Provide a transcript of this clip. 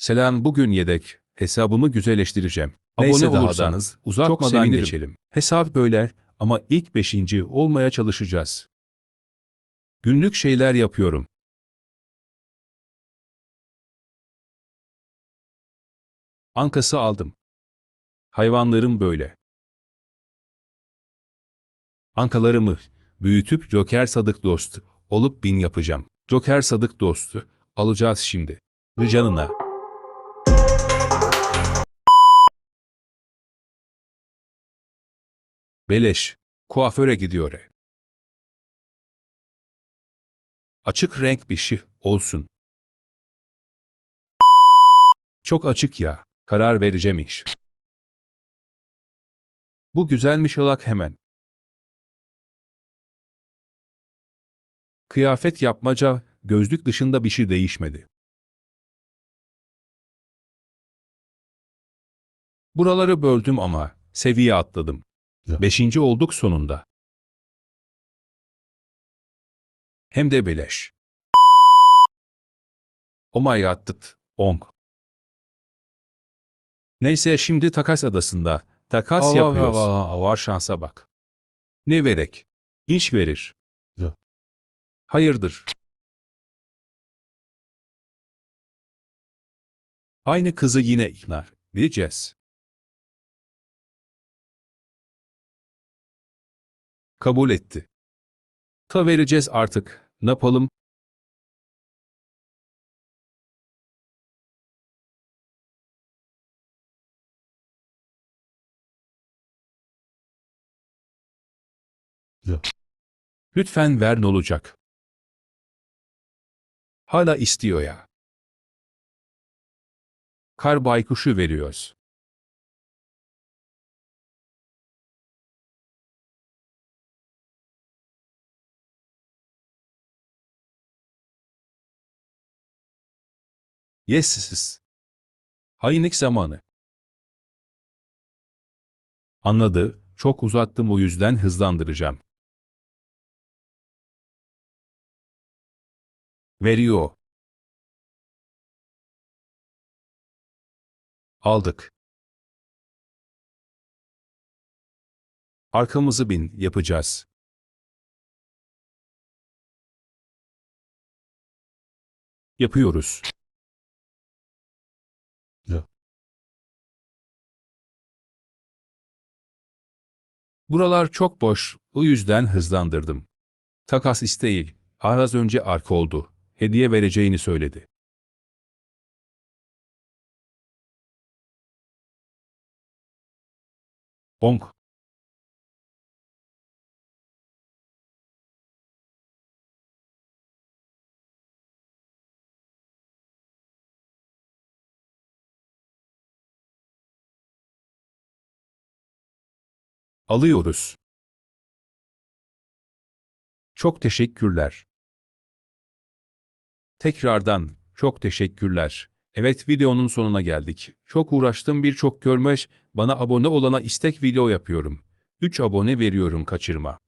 Selam bugün yedek. Hesabımı güzelleştireceğim. Neyse Abone da olursanız uzatmadan sevinirim. geçelim. Hesap böyle ama ilk beşinci olmaya çalışacağız. Günlük şeyler yapıyorum. Ankası aldım. Hayvanlarım böyle. Ankalarımı büyütüp Joker Sadık Dost olup bin yapacağım. Joker Sadık Dost'u alacağız şimdi. Canına. Beleş. Kuaföre gidiyor. e. Açık renk bir şey olsun. Çok açık ya. Karar vereceğim iş. Bu güzelmiş olak hemen. Kıyafet yapmaca, gözlük dışında bir şey değişmedi. Buraları böldüm ama seviye atladım. Beşinci olduk sonunda. Hem de beleş. Oh my god. Onk. Neyse şimdi takas adasında. Takas Allah yapıyoruz. Allah. Var şansa bak. Ne verek? İş verir. Ya. Hayırdır? Aynı kızı yine ikna edeceğiz. Kabul etti. Ta vereceğiz artık. Ne yapalım? Ya. Lütfen ver ne olacak? Hala istiyor ya. Kar baykuşu veriyoruz. Yes. Hayınlık zamanı. Anladı, çok uzattım o yüzden hızlandıracağım. Veriyor. Aldık. Arkamızı bin yapacağız. Yapıyoruz. Buralar çok boş, o yüzden hızlandırdım. Takas isteği, az önce arka oldu. Hediye vereceğini söyledi. Bonk. Alıyoruz. Çok teşekkürler. Tekrardan çok teşekkürler. Evet videonun sonuna geldik. Çok uğraştım birçok görmüş, bana abone olana istek video yapıyorum. 3 abone veriyorum kaçırma.